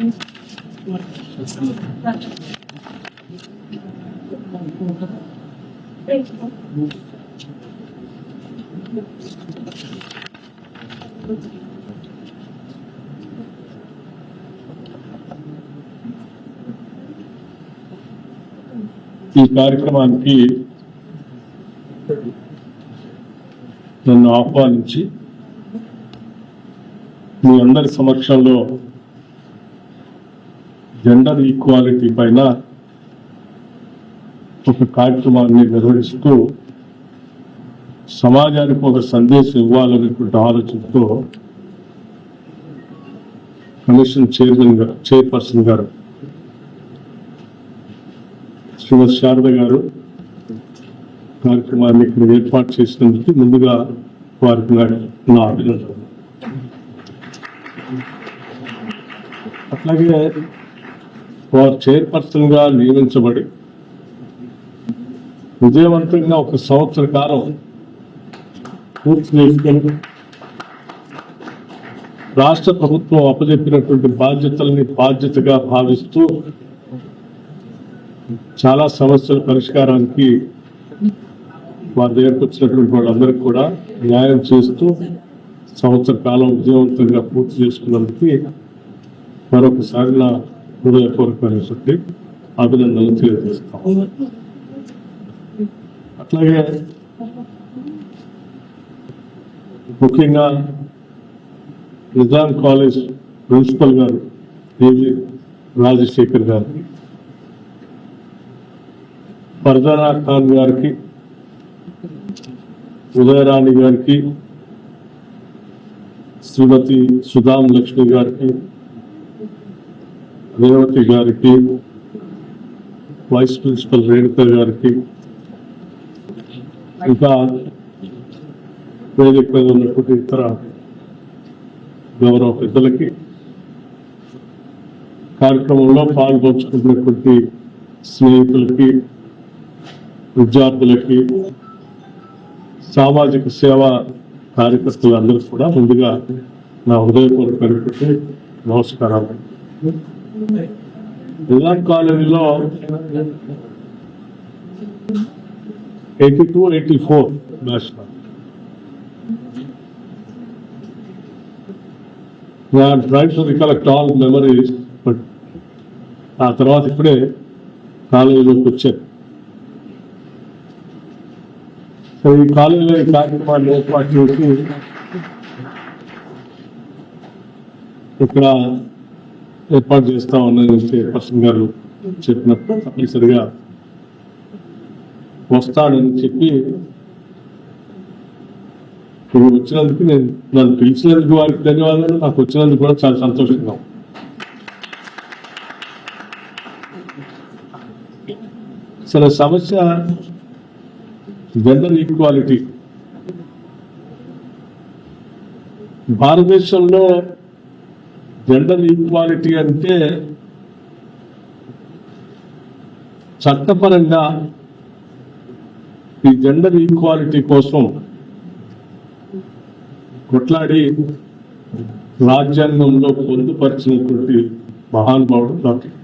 ఈ కార్యక్రమానికి నన్ను ఆహ్వానించి మీ అందరి సమక్షంలో జెండర్ ఈక్వాలిటీ పైన ఒక కార్యక్రమాన్ని నిర్వహిస్తూ సమాజానికి ఒక సందేశం ఇవ్వాలనేటువంటి ఆలోచనతో కమిషన్ చైర్మన్ గారు చైర్పర్సన్ గారు శ్రీమతి శారద గారు కార్యక్రమాన్ని ఇక్కడ ఏర్పాటు చేసినందుకు ముందుగా వారికి నా- అభినందన అట్లాగే వారు చైర్పర్సన్గా నియమించబడి విజయవంతంగా ఒక సంవత్సర కాలం పూర్తి చేసుకొని రాష్ట్ర ప్రభుత్వం అప్పజెప్పినటువంటి బాధ్యతల్ని బాధ్యతగా భావిస్తూ చాలా సమస్యల పరిష్కారానికి వారి దగ్గరకు వచ్చినటువంటి వాళ్ళందరికీ కూడా న్యాయం చేస్తూ సంవత్సర కాలం విజయవంతంగా పూర్తి చేసుకున్నందుకు మరొకసారి నా హృదయపూర్వకమైనటువంటి అభినందనలు తెలియజేస్తాం అట్లాగే ముఖ్యంగా నిజాం కాలేజ్ ప్రిన్సిపల్ గారు ఏవి రాజశేఖర్ గారు ఫర్జానా ఖాన్ గారికి ఉదయరాణి గారికి శ్రీమతి సుధాం లక్ష్మి గారికి రేవతి గారికి వైస్ ప్రిన్సిపల్ రేణుక గారికి ఇంకా వేదిక మీద ఉన్నటువంటి ఇతర గౌరవ పెద్దలకి కార్యక్రమంలో పాల్గొంచుకున్నటువంటి స్నేహితులకి విద్యార్థులకి సామాజిక సేవా కార్యకర్తలందరికీ కూడా ముందుగా నా హృదయపూర్వక నమస్కారాలు. నిజాం కాలనీలో eighty two eighty four national try recollect all memories but ఆ తర్వాత ఇప్పుడే కాలేజీలోకి వచ్చాను. సో ఈ కాలేజీలో ఈ కార్యక్రమాన్ని ఏర్పాటు చేసి ఇక్కడ ఏర్పాటు చేస్తా ఉన్నది చైర్పర్సన్ గారు చెప్పినప్పుడు తప్పనిసరిగా వస్తాడని చెప్పి ఇప్పుడు వచ్చినందుకు నేను నన్ను పిలిచినందుకు వారికి ధన్యవాదాలు. నాకు వచ్చినందుకు కూడా చాలా సంతోషంగా సరే అసలు సమస్య జెండర్ ఈక్వాలిటీ భారతదేశంలో జెండర్ ఈక్వాలిటీ అంటే చట్టపరంగా ఈ జెండర్ ఈక్వాలిటీ కోసం కొట్లాడి రాజ్యాంగంలో పొందుపరిచినటువంటి మహానుభావుడు డాక్టర్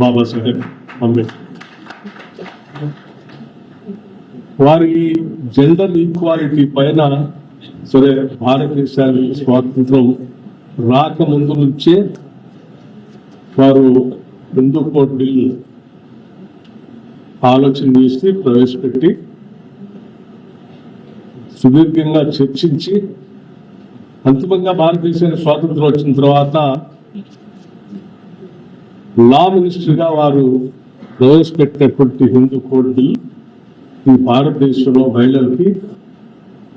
బాబాసాహెబ్ అంబేద్కర్. వారి జెండర్ ఈక్వాలిటీ పైన సరే భారతదేశానికి స్వాతంత్రం రాకముందు నుంచే వారు హిందూ కోడ్ ఆలోచన చేసి ప్రవేశపెట్టి సుదీర్ఘంగా చర్చించి అంతిమంగా భారతదేశానికి స్వాతంత్రం వచ్చిన తర్వాత లా మినిస్టర్గా వారు ప్రవేశపెట్టినటువంటి హిందూ కోడ్ బిల్ ఈ భారతదేశంలో మహిళలకి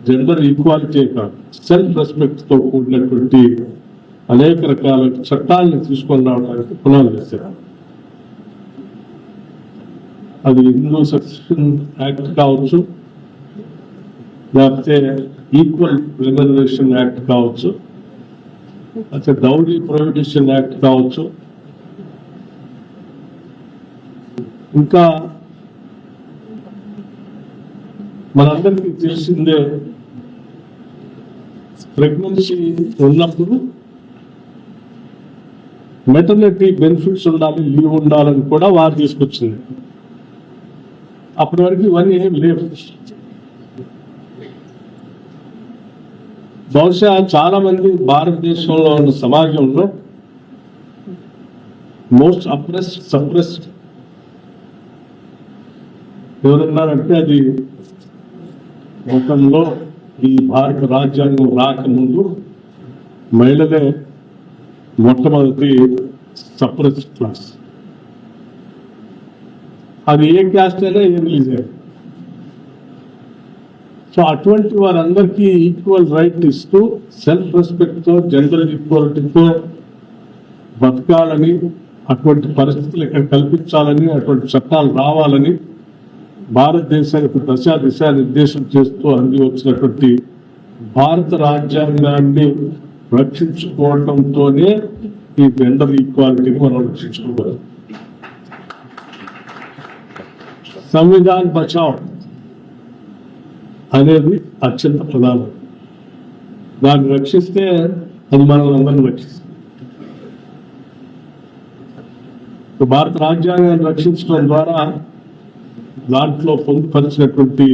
జెండర్ ఈక్వాలిటీ కాదు సెల్ఫ్ రెస్పెక్ట్తో కూడినటువంటి అనేక రకాల చట్టాలను తీసుకొని రావడానికి పునాది వేశారు. అది హిందూ సక్సెషన్ యాక్ట్ కావచ్చు లేకపోతే ఈక్వల్ రిజర్వేషన్ యాక్ట్ కావచ్చు లేకపోతే డౌరీ ప్రొహిబిషన్ యాక్ట్ కావచ్చు. ఇంకా మనందరికీ తెలిసిందే ప్రెగ్నెన్సీ ఉన్నప్పుడు మెటర్నిటీ బెనిఫిట్స్ ఉండాలి లీవ్ ఉండాలని కూడా వారు తీసుకొచ్చింది. అప్పటి వరకు ఇవన్నీ ఏం లేవు. బహుశా చాలా మంది భారతదేశంలో ఉన్న సమాజంలో మోస్ట్ అప్రెస్ సప్రెస్ ఎవరన్నారంటే అది గతంలో ఈ భారత రాజ్యాంగం రాకముందు మహిళలే మొట్టమొదటి సప్రెస్ క్లాస్ అది ఏ క్యాస్ట్ అయినా ఏం రిలీజ్ సో అటువంటి వారందరికీ ఈక్వల్ రైట్ ఇస్తూ సెల్ఫ్ రెస్పెక్ట్తో జెండర్ ఈక్వాలిటీతో బతకాలని అటువంటి పరిస్థితులు ఇక్కడ కల్పించాలని అటువంటి చట్టాలు రావాలని భారతదేశానికి దశా దిశ నిర్దేశం చేస్తూ అంది వచ్చినటువంటి భారత రాజ్యాంగాన్ని రక్షించుకోవడంతోనే ఈ జెండర్ ఈక్వాలిటీని మనం రక్షించుకోవాలి. సంవిధాన్ బచావ్ అనేది అత్యంత ప్రధానం. దాన్ని రక్షిస్తే అది మనల్ని అందరిని రక్షిస్తుంది. భారత రాజ్యాంగాన్ని రక్షించడం ద్వారా దాంట్లో పొందుపరిచినటువంటి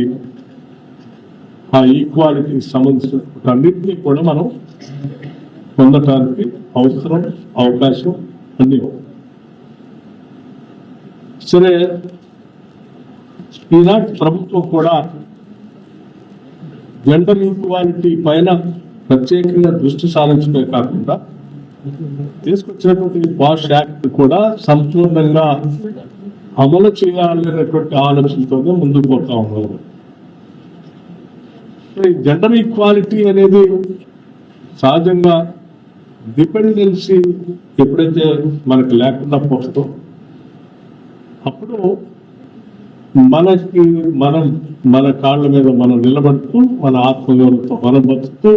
ఆ ఈక్వాలిటీకి సంబంధించిన అన్నింటినీ కూడా మనం పొందటానికి అవసరం అవకాశం అన్ని సరే ఈనాటి ప్రభుత్వం కూడా జెండర్ ఈక్వాలిటీ పైన ప్రత్యేకంగా దృష్టి సారించడమే కాకుండా తీసుకొచ్చినటువంటి పాష్ యాక్ట్ కూడా సంపూర్ణంగా అమలు చేయాలనేటువంటి ఆలోచనతోనే ముందుకు పోతా ఉన్నారు జెండర్ ఈక్వాలిటీ అనేది సహజంగా డిపెండెన్సీ ఎప్పుడైతే మనకు లేకుండా పోతుందో అప్పుడు మనకి మనం మన కాళ్ళ మీద మనం నిలబడుతూ మన ఆత్మగౌరవంతో మనం బతుకుతూ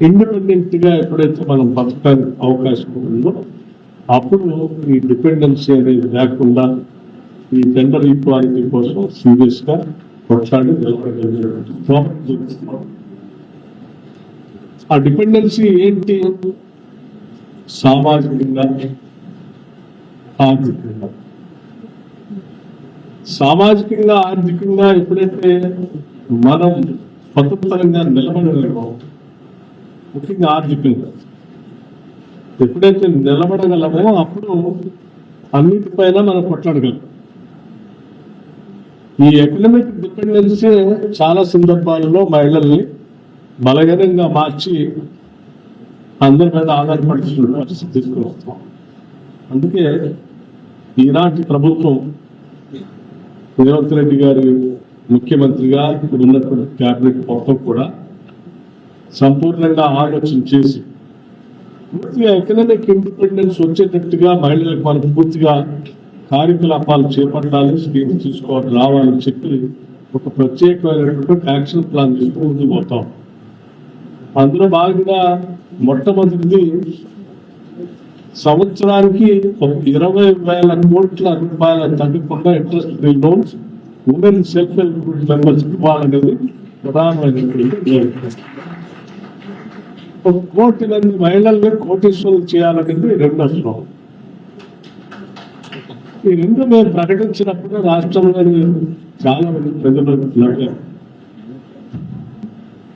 ఇండిపెండెంట్గా ఎప్పుడైతే మనం బతకడానికి అవకాశం ఉందో అప్పుడు ఈ డిపెండెన్సీ అనేది లేకుండా ఈ జెండర్ ఈక్వాలిటీ కోసం సీరియస్గా కొట్లాడి నిలబడగలిగినటువంటి ఆ డిపెండెన్సీ ఏంటి? సామాజికంగా ఆర్థికంగా సామాజికంగా ఆర్థికంగా ఎప్పుడైతే మనం స్వతంత్రంగా నిలబడగలమో ముఖ్యంగా ఆర్థికంగా ఎప్పుడైతే నిలబడగలమో అప్పుడు అన్నిటిపైన మనం కొట్లాడగలం. ఈ ఎకనమిక్ డిపెండెన్సీ చాలా సందర్భాలలో మహిళల్ని బలహీనంగా మార్చి అందరి మీద ఆధారపడుతున్న పరిస్థితి తీసుకుని వస్తాం అందుకే ఈనాటి ప్రభుత్వం రేవంత్ రెడ్డి గారి ముఖ్యమంత్రిగా ఇప్పుడు ఉన్నటువంటి క్యాబినెట్ మొత్తం కూడా సంపూర్ణంగా ఆలోచన చేసి పూర్తిగా ఎకనామిక్ ఇండిపెండెన్స్ వచ్చేటట్టుగా మహిళలకు మనం పూర్తిగా కార్యకలాపాలు చేపట్టాలి స్కీమ్స్ తీసుకోవాలి రావాలని చెప్పి ఒక ప్రత్యేకమైనటువంటి యాక్షన్ ప్లాన్ తీసుకుని ముందుకు పోతాం. అందులో భాగంగా మొట్టమొదటిది సంవత్సరానికి ఒక ఇరవై వేల కోట్ల రూపాయల తగ్గకుండా interest free loans women self help group members ఇవ్వాలనేది ప్రధానమైనటువంటి ఒక కోటి మంది మహిళల్ని కోటీశ్వరులు చేయాలనేది రెండో శ్లోకం ఈ రెండు మేము ప్రకటించినప్పుడు రాష్ట్రంలోని చాలా మంది ప్రజలు నవ్వారు.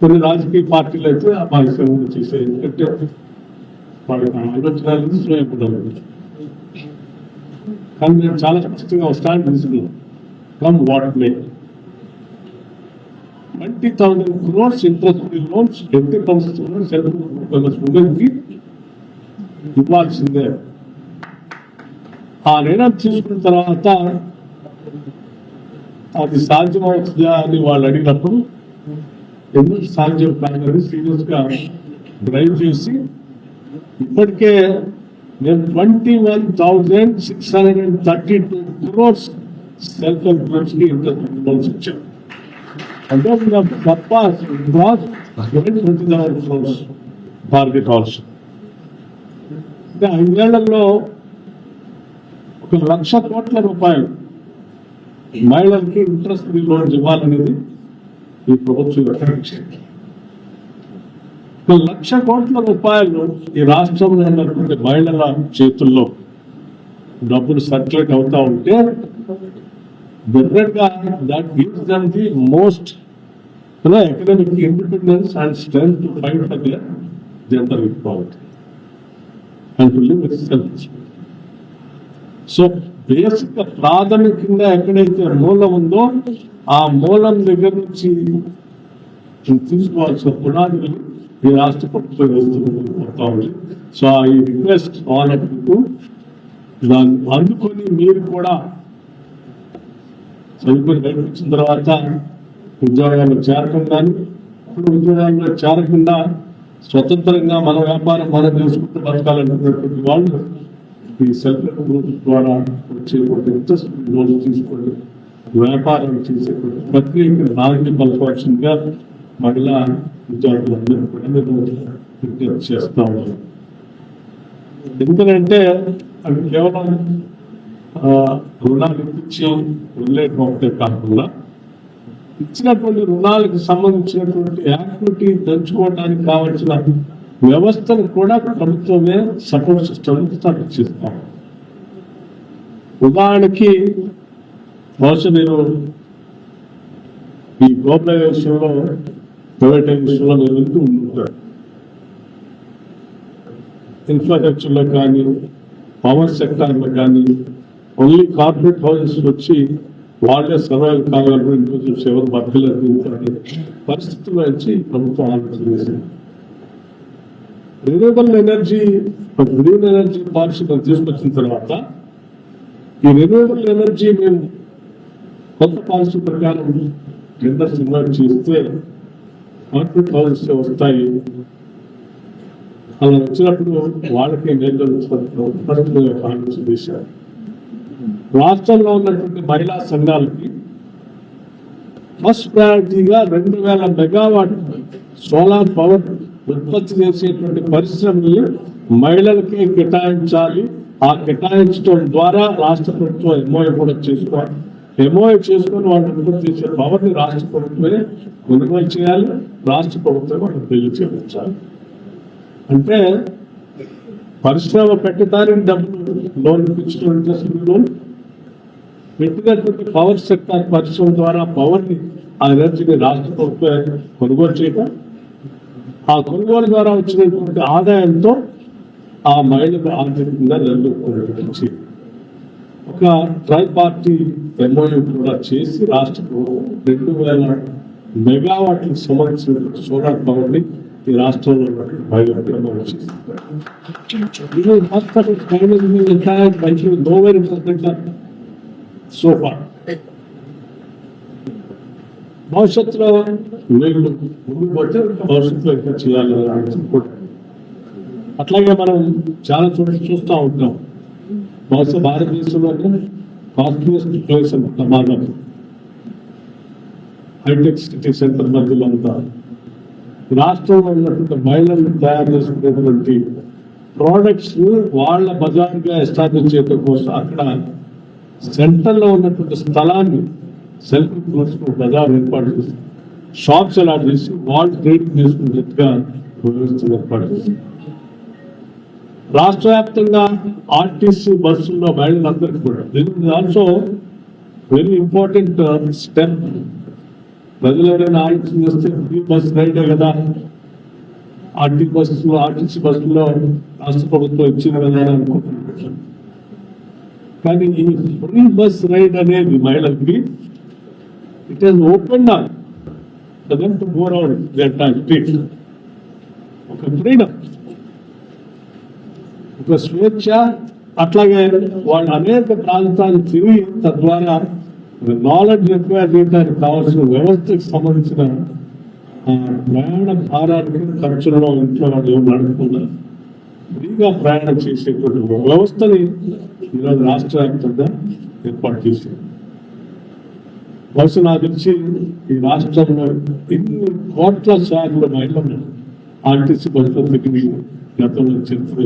కొన్ని రాజకీయ పార్టీలు అయితే ఆ భాగస్వామ్యం చేసే ఎందుకంటే వాళ్ళకి ఆలోచనలు స్వయంపడాలి కానీ మేము చాలా స్పష్టంగా స్టాండ్ తీసుకున్నాం come what may twenty thousand crores interest loans every సంవత్సరం సెల్ఫ్ ఉమెన్కి ఇవ్వాల్సిందే ఆ నిర్ణయం తీసుకున్న తర్వాత అది సాధ్యమవుతుందా అని వాళ్ళు అడిగినప్పుడు ఎందుకు సాధ్యం కాదని సీరియస్గా డ్రైవ్ చేసి ఇప్పటికే నేను twenty one thousand six hundred and thirty two crores self help గ్రూప్స్కి interest loans ఇచ్చాం అంటే తప్ప cross twenty thousand crores target also అంటే ఐదేళ్ళలో ఒక లక్ష కోట్ల రూపాయలు మహిళలకి ఇంట్రెస్ట్ ఫ్రీ లోన్స్ ఇవ్వాలనేది ఈ ప్రభుత్వం యొక్క లక్ష్యం. లక్ష కోట్ల రూపాయలు ఈ రాష్ట్రంలో ఉన్నటువంటి మహిళల చేతుల్లో డబ్బులు సర్క్యులేట్ అవుతా ఉంటే డెఫినెట్గా that gives them the most economic independence and strength to fight for their gender equality and to live with self so basic ప్రాథమికంగా ఎక్కడైతే మూలం ఉందో ఆ మూలం దగ్గర నుంచి తీసుకోవాల్సిన పునాదులు ఈ రాష్ట్ర ప్రభుత్వం వేస్తున్నా ఉంది సో రిక్వెస్ట్ ఆల్ దాన్ని అందుకొని మీరు కూడా చదువుకొని బయటకు వచ్చిన తర్వాత ఉద్యోగాల్లో చేరకుండాను ఇప్పుడు ఉద్యోగాల్లో చేరకుండా స్వతంత్రంగా మన వ్యాపారం మనం చేసుకుంటూ బతకాలనుకున్నటువంటి వాళ్ళు ఈ సెల్ఫ్ హెల్ప్ గ్రూప్ ద్వారా వచ్చే ఇంట్రెస్ట్ లోన్ తీసుకోండి. వ్యాపారం చేసేటువంటి ప్రక్రియకి నాణ్యం పలకవలసిందిగా మహిళా విద్యార్థులందరూ కూడా విజ్ఞప్తి చేస్తా ఉన్నాను ఎందుకంటే అవి కేవలం ఆ, రుణాలు ఇచ్చి ఒకటే కాకుండా ఇచ్చినటువంటి రుణాలకు సంబంధించినటువంటి యాక్టివిటీ దంచుకోవడానికి కావాల్సిన వ్యవస్థను కూడా ప్రభుత్వమే సపోర్ట్ సిస్టమ్ స్థాపించిస్తాం ఉదాహరణకి బహుశా మీరు ఈ గ్లోబలైజేషన్లో విషయంలో మీరు వింటూ ఉంటారు ఇన్ఫ్రాస్ట్రక్చర్లో కానీ పవర్ సెక్టార్లో కానీ ఓన్లీ కార్పొరేట్ హౌసెస్ వచ్చి వాళ్ళే సర్వైవ్ కావాలని ఇండివిజువల్స్ ఎవరు బద్దలు అనే పరిస్థితుల వచ్చి ప్రభుత్వం ఆలోచన చేసింది. Renewable energy green energy policy మనం తీసుకొచ్చిన తర్వాత ఈ రిన్యూవబుల్ ఎనర్జీ మేము కొత్త పాలసీ ప్రకారం టెండర్స్ ఇన్వైట్ చేస్తే కార్పొరేట్ పాలసీ వస్తాయి. అలా వచ్చినప్పుడు వాళ్ళకి నేను ఆలోచన చేశారు రాష్ట్రంలో ఉన్నటువంటి మహిళా సంఘాలకి ఫస్ట్ ప్రయారిటీగా రెండు వేల మెగావాట్ సోలార్ పవర్ ఉత్పత్తి చేసేటువంటి పరిశ్రమల్ని మహిళలకి కేటాయించాలి. ఆ కేటాయించడం ద్వారా రాష్ట్ర ప్రభుత్వం ఎంఓఏ కూడా చేసుకోవాలి. ఎంఓఏ చేసుకొని వాళ్ళు ఉత్పత్తి చేసే పవర్ని రాష్ట్ర ప్రభుత్వమే కొనుగోలు చేయాలి. రాష్ట్ర ప్రభుత్వం వాళ్ళకి పెళ్ళి చేయించాలి అంటే పరిశ్రమ పెట్టడానికి డబ్బులు లోన్ ఇప్పించడం ఇంట్రెస్ట్ లోన్? పెట్టినటువంటి పవర్ సెక్టార్ పరిశ్రమ ద్వారా పవర్ని ఆ ఎనర్జీని రాష్ట్ర ప్రభుత్వం కొనుగోలు చేయడం ఆ కొనుగోలు ద్వారా వచ్చినటువంటి ఆదాయంతో ఆ మహిళలు ఆర్థికంగా నిలదొక్కునేటువంటి ఒక ట్రై పార్టీ ఎంఓయూ కూడా చేసి రాష్ట్ర ప్రభుత్వం రెండు వేల మెగావాట్లకు సంబంధించినటువంటి సోలార్ పవర్ని ఈ రాష్ట్రంలో ఉన్నటువంటి మహిళలకు అమలు చేస్తారు ఇది హాస్పిటల్ నోవేర్ సో ఫార్ భవిష్యత్తులో వీళ్ళు పోతే భవిష్యత్తులో ఎక్కువ చేయాలి అట్లాగే మనం చాలా చోట్ల చూస్తూ ఉంటాం. బహుశా భారతదేశంలోనే కాస్ట్లీయెస్ట్ ప్లేస్ ప్రమాదం. హైటెక్ సిటీ సెంటర్ మధ్యలో అంతా. రాష్ట్రంలో ఉన్నటువంటి మహిళలు తయారు చేసుకునేటువంటి ప్రోడక్ట్స్ వాళ్ళ బజార్గా ఎస్టాబ్లిష్ చేయడం కోసం అక్కడ సెంటర్లో ఉన్నటువంటి స్థలాన్ని సెల్ఫ్ గ్రూప్స్ బజార్ ఏర్పాటు చేస్తుంది షాప్స్ అలాట్ చేసి వాళ్ళు ట్రేడింగ్ చేసుకునేట్టుగా వ్యవస్థలు ఏర్పాటు చేసి. రాష్ట్ర వ్యాప్తంగా ఆర్టీసీ బస్సుల్లో మహిళలందరికీ కూడా. దీని ఆల్సో వెరీ ఇంపార్టెంట్ స్టెప్ ప్రజలు ఎవరైనా ఆలోచన చేస్తే ఫ్రీ బస్ రైడే కదా. ఆర్టీ బస్సులో ఆర్టీసీ బస్సులో రాష్ట్ర ప్రభుత్వం ఇచ్చింది కదా అని అనుకుంటున్నాను కానీ ఈ ఫ్రీ బస్ రైడ్ అనేది మహిళలకి it is open to go around street ఒక ఫ్రీడమ్ ఒక స్వేచ్ఛ అట్లాగే వాళ్ళు అనేక ప్రాంతాలు తిరిగి తద్వారా నాలెడ్జ్ ఎక్వైర్ చేయడానికి కావాల్సిన వ్యవస్థకు సంబంధించిన ప్రయాణ భారానికి ఖర్చులలో ఇంట్లో వాళ్ళు నడుపుకున్నారు ఫ్రీగా ప్రయాణం చేసేటువంటి వ్యవస్థని ఈరోజు రాష్ట్ర వ్యాప్తంగా ఏర్పాటు చేశారు. బహుశా నాకు తెలిసి ఈ రాష్ట్రంలో ఎన్ని కోట్ల సార్లు మహిళలు ఆర్టీసీ బస్సులకి గతంలో చరిత్ర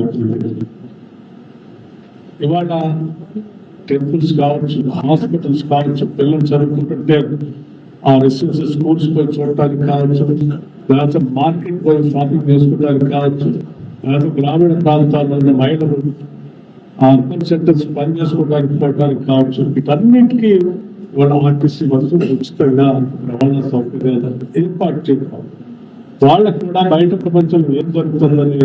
ఇవాళ టెంపుల్స్ కావచ్చు హాస్పిటల్స్ కావచ్చు పిల్లలు చదువుకుంటుంటే ఆ రెసిడెన్షియల్ స్కూల్స్ పోయి చూడటానికి కావచ్చు లేకపోతే మార్కెట్ పోయి షాపింగ్ చేసుకోవడానికి కావచ్చు లేకపోతే గ్రామీణ ప్రాంతాల్లో ఉన్న మహిళలు ఆ అర్బన్ సెంటర్స్ పనిచేసుకోవడానికి పోవడానికి కావచ్చు వీటన్నిటికీ వాళ్ళ ఆర్టీసీ బస్సు ఉచితంగా రవాణా సౌకర్యాలు ఏర్పాటు చేద్దాం వాళ్ళకు కూడా బయట ప్రపంచంలో ఏం జరుగుతుందని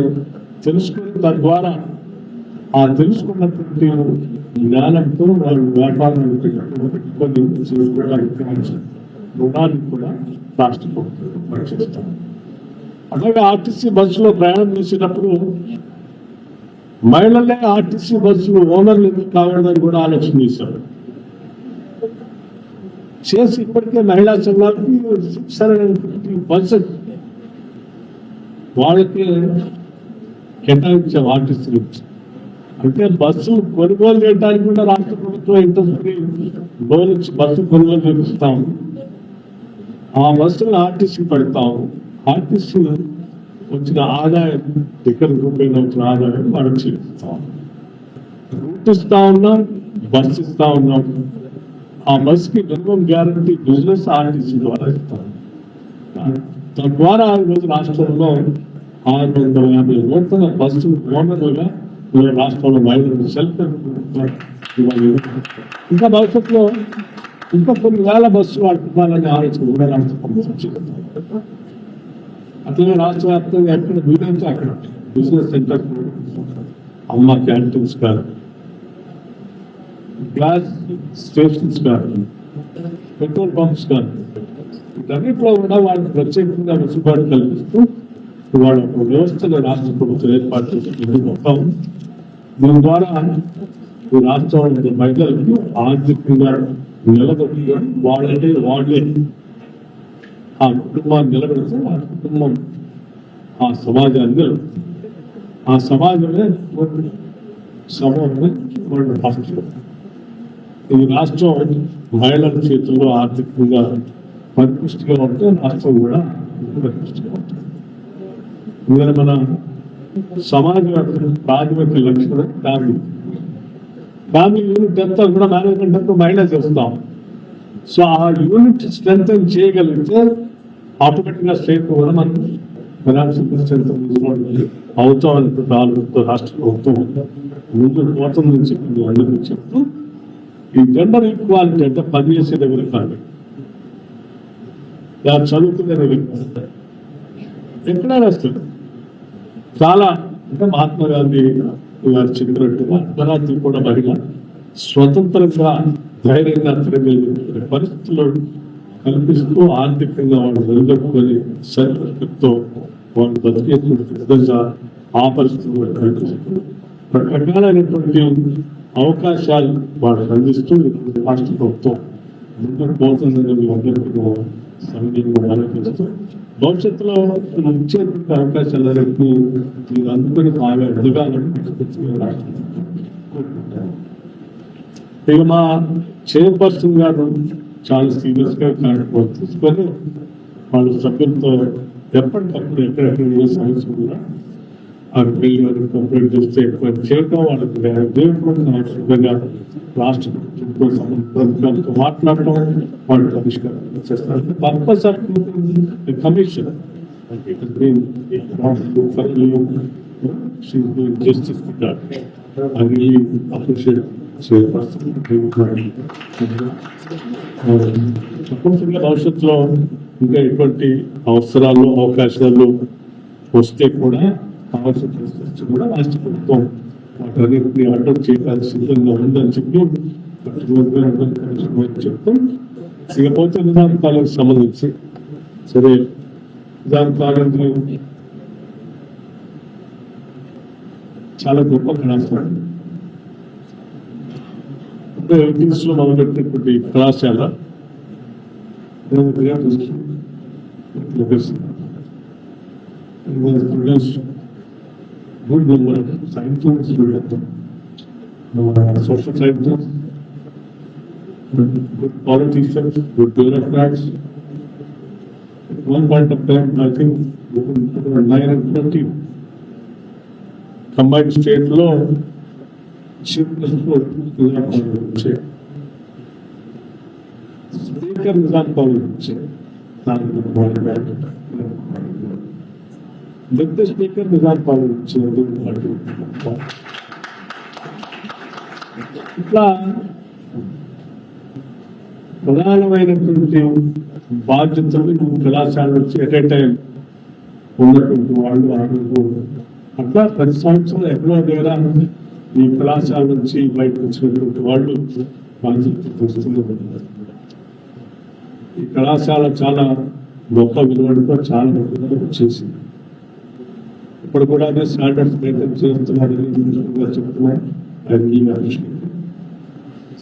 తెలుసుకుని తద్వారా ఆ తెలుసుకున్నటువంటి జ్ఞానంతో వాళ్ళు వ్యాపారం కొన్ని చేసుకోవడానికి రుణాన్ని కూడా రాష్ట్ర ప్రభుత్వం పరీక్షిస్తారు అలాగే ఆర్టీసీ బస్సులో ప్రయాణం చేసేటప్పుడు మహిళలే ఆర్టీసీ బస్సులు ఓనర్లు ఎందుకు కావాలని కూడా ఆలోచన చేశారు. చేసి ఇప్పటికే మహిళా సంఘాలకి సిక్స్ వాళ్ళకి కేటాయించే ఆర్టీసీ నుంచి. అంటే బస్సు కొనుగోలు చేయడానికి కూడా రాష్ట్ర ప్రభుత్వం ఇంట్రెస్ట్ లోన్ ఇచ్చి బస్సు కొనుగోలు చేపిస్తాం ఆ బస్సులను ఆర్టీసీ పెడతాం ఆర్టీసీ వచ్చిన ఆదాయం టికెట్ రూపాయలు వచ్చిన ఆదాయం వాళ్ళకి చెల్లిస్తాం రూట్ ఇస్తా ఉన్నాం బస్సు ఇస్తా ఉన్నాం. ఆ బస్కి మినిమం గ్యారంటీ బిజినెస్ ఆర్టీసీ ద్వారా ఇస్తారు తద్వారా ఈ రోజు రాష్ట్రంలో ఆరు వందల యాభై నూతన బస్సు ఓనర్లుగా మన రాష్ట్రంలో మహిళలు సెల్ఫ్ ఇంకా భవిష్యత్తులో ఇంకా కొన్ని వేల బస్సులు వాడుకోవాలని ఆలోచన కూడా రాష్ట్ర అట్లనే రాష్ట్ర వ్యాప్తంగా ఎక్కడ వీలైతే అక్కడ బిజినెస్ సెంటర్ అమ్మ క్యాంటీన్స్ కానీ గ్యాస్ స్టేషన్స్ కానీ పెట్రోల్ పంప్స్ కానీ వీటన్నిటిలో కూడా వాళ్ళకి ప్రత్యేకంగా వెసులుబాటు కల్పిస్తూ వాళ్ళ ఒక వ్యవస్థను రాష్ట్ర ప్రభుత్వం ఏర్పాటు చేసినటువంటి ముందుకు దీని ద్వారా ఈ రాష్ట్రంలో మహిళలకు ఆర్థికంగా నిలబడి వాళ్ళంటే వాళ్ళే. ఆ కుటుంబాన్ని నిలబెడితే ఆ కుటుంబం ఆ సమాజాన్ని ఆ సమాజమే సమూహమే వాళ్ళు పంపిస్తారు ఈ రాష్ట్రం మహిళల చేతుల్లో ఆర్థికంగా పరిపుష్టిగా ఉంటే రాష్ట్రం కూడా పరిపుష్టిగా ఉంటుంది. ఇందులో మన సమాజం ప్రాథమిక లక్షణం ఫ్యామిలీ. ఫ్యామిలీ యూనిట్ అంతా కూడా మేనేజ్మెంట్ అంతా మహిళ చేస్తాం. సో ఆ యూనిట్ స్ట్రెంగ్ చేయగలిగితే ఆటోమేటిక్గా స్టేట్ కూడా మనం ఫైనాన్షియల్ స్ట్రెంగ్ తీసుకోవడానికి అవుతామని ఆలోచనతో రాష్ట్ర ప్రభుత్వం ముందు పోతుందని చెప్పి అందరికీ చెప్తూ ఈ జెండర్ ఈక్వాలిటీ అంటే పని చేసే దగ్గర కాదు. దాన్ని చదువుకునే దగ్గర కాదు. రాస్తారు చాలా అంటే మహాత్మా గాంధీ గారు చెప్పినట్టుగా అర్ధరాత్రి కూడా మహిళ. స్వతంత్రంగా ధైర్యంగా తిరగలిగిన పరిస్థితుల్లో కల్పిస్తూ ఆర్థికంగా వాళ్ళు నిలదొక్కుని సరితో వాళ్ళు బతికేటువంటి విధంగా ఆ పరిస్థితులు కూడా కల్పిస్తూ రకరకాలైనటువంటి అవకాశాలు వాళ్ళకి అందిస్తూ రాష్ట్ర ప్రభుత్వం ముందుకు పోతుందని మీ అందరికీ ఆలోచిస్తూ భవిష్యత్తులో మీరు ఇచ్చేటువంటి అవకాశాలన్నింటినీ మీరు అందుకొని బాగా ఎదగాలని ఇక మా చైర్పర్సన్ గారు చాలా సీరియస్గా కార్యక్రమం తీసుకొని వాళ్ళ సభ్యులతో ఎప్పటికప్పుడు ఎక్కడెక్కడ ఏ సమస్య ఉన్నా ఆ బిల్లు గారికి కంప్లైంట్ చేస్తే ఎక్కువ చేయటం వాళ్ళకి దేవుడు అవసరంగా రాష్ట్ర ప్రభుత్వంతో సంబంధించిన మాట్లాడటం వాళ్ళు పరిష్కారం చేస్తారు purpose of commission justice I really appreciate chairperson. తప్పనిసరిగా భవిష్యత్తులో ఇంకా ఎటువంటి అవసరాలు అవకాశాలు వస్తే కూడా కావాల్సిన పరిస్థితి కూడా రాష్ట్ర ప్రభుత్వం వాటన్నిటిని అడ్డం చేయడానికి సిద్ధంగా ఉందని చెప్పి చెప్తాం ఇకపోతే నిజాం కాలేజ్ సంబంధించి సరే నిజాం కాలేజ్ చాలా గొప్ప కళాశాల. ఎయిటీస్లో మొదలుపెట్టినటువంటి కళాశాల students నేను great students good number science student social sciences good politicians, good bureaucrats. At one point of time, I think, nine and twenty combined state law, chief minister వచ్చాయి speaker Nizam speaker deputy speaker Nizam ఇట్లా ప్రధానమైనటువంటి బాధ్యతలు ఈ కళాశాల నుంచి at a time ఉన్నటువంటి వాళ్ళు ఆడుతూ అట్లా ప్రతి సంవత్సరం ఎక్కడో దగ్గర ఈ కళాశాల నుంచి బయటకు వచ్చినటువంటి వాళ్ళు బాధ్యత ఈ కళాశాల చాలా గొప్ప విలువలతో చాలా చేసింది. ఇప్పుడు కూడా అదే స్టాండర్డ్స్ మెయింటైన్ చేస్తున్నాడు ఇంజనీర్గా చెప్తున్నారు. అది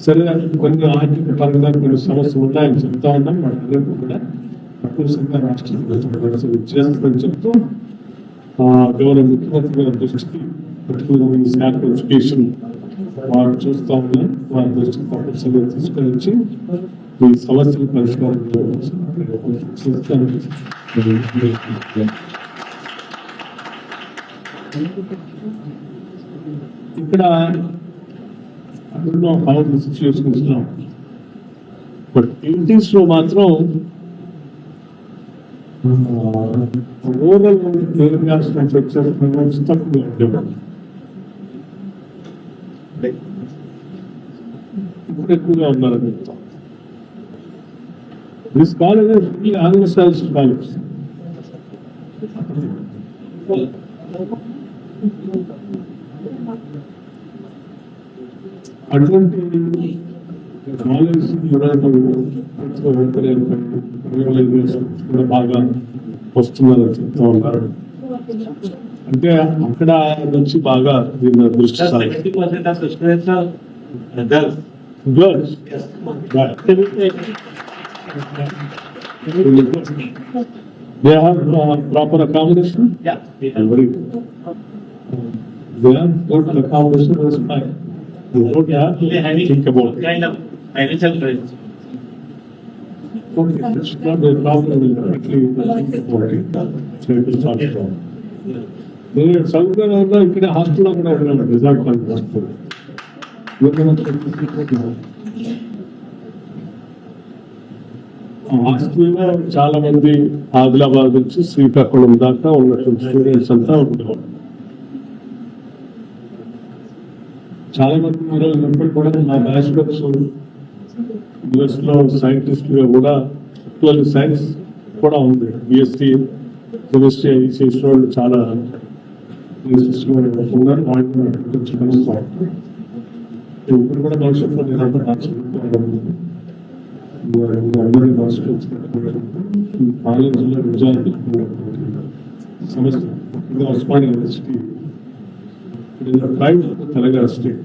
సరే కొన్ని ఆర్థిక పరంగా కొన్ని సమస్యలు ఉన్నాయని చెప్తా ఉన్నాం. వాళ్ళందరికీ కూడా తప్పనిసరిగా రాష్ట్ర ప్రభుత్వం చేస్తుందని చెప్తూ గౌరవ ముఖ్యమంత్రి గారి దృష్టికి పర్టికులర్ శాఖ ఎడ్యుకేషన్ వారు చూస్తా ఉన్నారు. వారి దృష్టికి తప్పనిసరిగా తీసుకొని వచ్చి ఈ సమస్యల పరిష్కారం చేస్తాను ఇక్కడ situation బట్ ఎయిటీస్లో మాత్రం ఓవరాల్ ఏరియాస్ నుంచి తక్కువ ఇప్పుడు ఎక్కువగా ఉన్నారని చెప్తాం. This college is anglicise college అటువంటి కాలేజ్ కూడా బాగా వస్తుందని చెప్తా ఉన్నారు అంటే అక్కడ నుంచి బాగా దీని మీద దృష్టి Sir, sorry seventy percent of the students are girls. Girls they have proper accommodation Yeah. we have- Very good. They have total accommodation is fine. You don't have They to having think about it. Kind of financial crisis. Okay, it's not a problem, we'll definitely think about it. So it is not a problem. నేను చదువుకునే ఉన్నా ఇక్కడ హాస్టల్లో కూడా ఉన్నాను resort college hostel హాస్టల్లో చాలా మంది ఆదిలాబాద్ నుంచి శ్రీకాకుళం దాకా ఉన్నటువంటి స్టూడెంట్స్ అంతా ఉంటారు చాలా మంది ఉన్నారు. ఇప్పటికి కూడా మా బ్యాచులర్స్ యుఎస్లో సైంటిస్ట్ కూడా ట్వెల్వ్ సైన్స్ కూడా ఉంది. బిఎస్సి కెమిస్ట్రీ అవి చేసిన వాళ్ళు చాలా ఉన్నారు. వాళ్ళు కొంచెం కలుస్తాం ఇప్పుడు కూడా భవిష్యత్తులో నేను అంతా అందరి భవిష్యత్తు కాలేజీలో నిజానికి సమస్య. Osmania university it is the pride Telangana state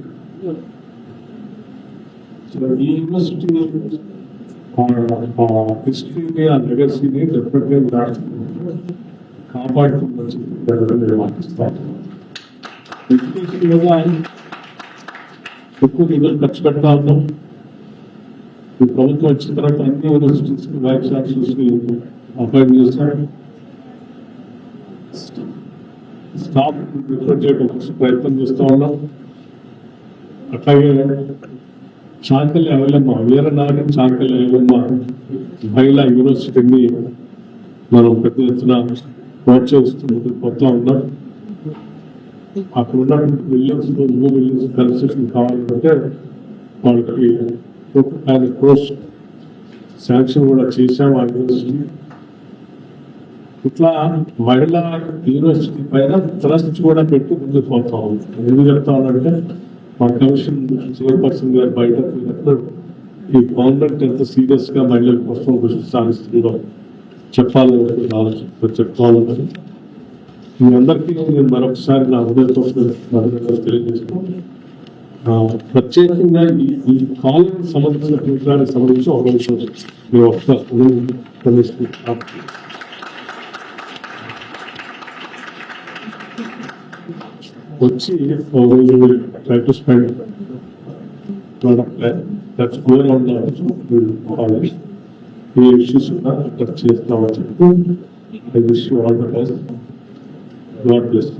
ఖర్చు పెడతా ఈ ప్రభుత్వం వచ్చిన తర్వాత అన్ని యూనివర్సిటీస్ వ్యాక్సిన్ చూసి అపాయింట్ చేస్తారు స్టాఫ్ రిక్రూట్ చేయడానికి ప్రయత్నం చేస్తూ ఉన్నాం. అట్లాగే చాకలి అవలమ్మ వీరనాగం చాకలి అవలమ్మ మహిళా యూనివర్సిటీని మనం పెద్ద ఎత్తున ప్రోత్సహిస్తూ ముందుకు పోతా ఉన్నాం. అక్కడ ఉన్నటువంటి విలియమ్స్ న్యూ విలియమ్స్ కన్స్ట్రక్షన్ కావాలంటే వాళ్ళకి ఆయన కోర్స్ శాంక్షన్ కూడా చేశాం ఆ యూనివర్సిటీ. ఇట్లా మహిళా యూనివర్సిటీ పైన ట్రస్ట్ కూడా పెట్టి ముందుకు పోతా ఉంది. ఎందుకు చెప్తా ఉన్నారంటే మా కమిషన్ చైర్పర్సన్ గారు బయట ఈ గవర్నమెంట్ ఎంత సీరియస్గా మహిళల కోసం కృషి సాధిస్తుందో చెప్పాలని ఆలోచన చెప్తా మీ అందరికీ నేను మరొకసారి నా హృదయంతో ధన్యవాదాలు తెలియజేస్తున్నాను ప్రత్యేకంగా ఈ కాలం సంబంధించిన విషయానికి సంబంధించి ఒక నిమిషం మీరు ఒకసారి తెలుసుకుంటాం రోజు try to spend that's going on college ఈ ఇష్యూస్ కూడా అక్కడ చేస్తామని చెప్పి I wish you all the best God bless